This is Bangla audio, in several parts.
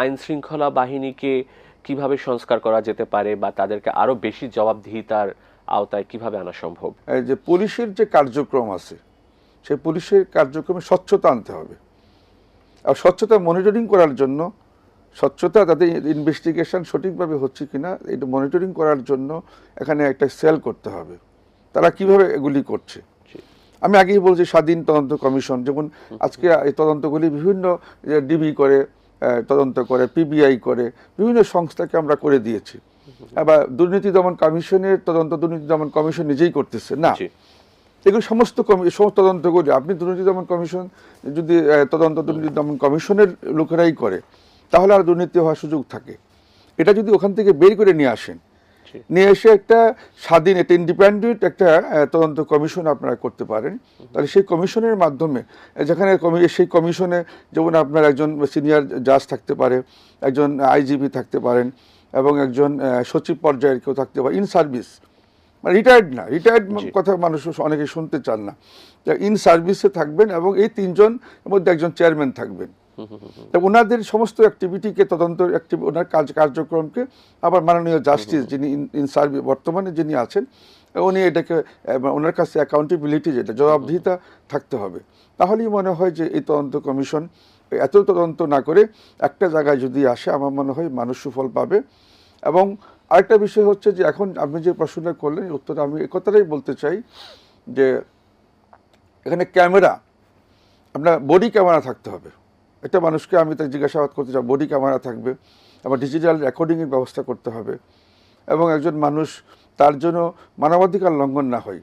আইন শৃঙ্খলা বাহিনীকে কীভাবে সংস্কার করা যেতে পারে বা তাদেরকে আরও বেশি জবাবদিহিতার আওতায় কীভাবে আনা সম্ভব? যে পুলিশের যে কার্যক্রম আছে সেই পুলিশের কার্যক্রমে স্বচ্ছতা আনতে হবে। আর স্বচ্ছতা মনিটরিং করার জন্য স্বচ্ছতা তাদের ইনভেস্টিগেশন সঠিকভাবে হচ্ছে কিনা এটা মনিটরিং করার জন্য এখানে একটা সেল করতে হবে। তারা কীভাবে এগুলি করছে? আমি আগেই বলছি স্বাধীন তদন্ত কমিশন যেমন আজকে এই তদন্তগুলি বিভিন্ন ডিবি করে তদন্ত করে পিবিআই করে বিভিন্ন সংস্থাকে আমরা করে দিয়েছি। আবার দুর্নীতি দমন কমিশনের তদন্ত দুর্নীতি দমন কমিশন নিজেই করতেছে। না এগুলো সমস্ত সমস্ত তদন্তগুলি আপনি দুর্নীতি দমন কমিশন যদি তদন্ত দুর্নীতি দমন কমিশনের লোকেরাই করে তাহলে আর দুর্নীতি হওয়ার সুযোগ থাকে। এটা যদি ওখান থেকে বের করে নিয়ে আসেন জি। নিয়ে এসে একটা স্বাধীন একটা ইন্ডিপেন্ডেন্ট একটা তদন্ত কমিশন আপনারা করতে পারেন। তাহলে সেই কমিশনের মাধ্যমে যেখানে সেই কমিশনে যেমন আপনার একজন সিনিয়র জাজ থাকতে পারে একজন আইজিপি থাকতে পারেন এবং একজন সচিব পর্যায়ের কেউ থাকতে পারে ইন সার্ভিস মানে রিটায়ার্ড না রিটায়ার্ড কথা মানুষ অনেকে শুনতে চান না। ইন সার্ভিসে থাকবেন এবং এই তিনজন মধ্যে একজন চেয়ারম্যান থাকবেন। তা ওনাদের সমস্ত অ্যাক্টিভিটিকে তদন্ত ওনার কাজ কার্যক্রমকে আবার মাননীয় জাস্টিস যিনি ইন সার্ভিস বর্তমানে যিনি আছেন উনি এটাকে ওনার কাছে অ্যাকাউন্টেবিলিটি যেটা জবাবদিহিতা থাকতে হবে। তাহলেই মনে হয় যে এই তদন্ত কমিশন এত তদন্ত না করে একটা জায়গায় যদি আসে আমার মনে হয় মানুষ সুফল পাবে। এবং আরেকটা বিষয় হচ্ছে যে এখন আপনি যে প্রশ্নটা করলেন উত্তরে আমি একথাটাই বলতে চাই যে এখানে ক্যামেরা আপনার বডি ক্যামেরা থাকতে হবে। একটা মানুষকে আমি তাকে জিজ্ঞাসাবাদ করতে চাই বডি ক্যামেরা থাকবে, আবার ডিজিটাল রেকর্ডিংয়ের ব্যবস্থা করতে হবে। এবং একজন মানুষ তার জন্য মানবাধিকার লঙ্ঘন না হয়।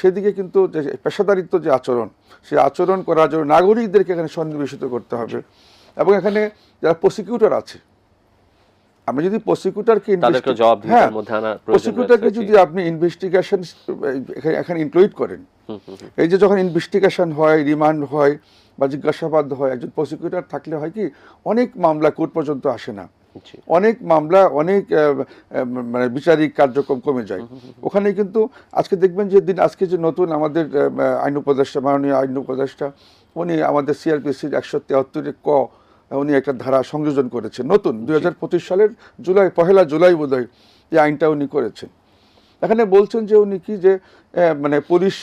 সেদিকে কিন্তু যে পেশাদারিত্ব যে আচরণ সে আচরণ করার জন্য নাগরিকদেরকে এখানে সন্নিবেশিত করতে হবে। এবং এখানে যারা প্রসিকিউটর আছে আমরা যদি প্রসিকিউটরকে প্রয়োজন প্রসিকিউটরকে যদি আপনি ইনভেস্টিগেশন এখানে ইনক্লুড করেন। এই যে যখন ইনভেস্টিগেশন হয় রিমান্ড হয় বা জিজ্ঞাসাবাদ হয় একজন প্রসিকিউটর থাকলে হয় কি অনেক মামলা কোর্ট পর্যন্ত আসে না। অনেক মামলা অনেক মানে বিচারিক কার্যক্রম কমে যায়। ওখানে কিন্তু আজকে দেখবেন যে দিন আজকে যে নতুন আমাদের আইন উপদেষ্টা মাননীয় আইন উপদেষ্টা উনি আমাদের সিআরপিসির একশো তেহাত্তরের ক উনি একটা ধারা সংযোজন করেছেন নতুন দুই হাজার পঁচিশ সালের জুলাই পহেলা জুলাই বোধহয় এই আইনটা উনি করেছেন। এখানে বলছেন যে উনি কি যে মানে পুলিশ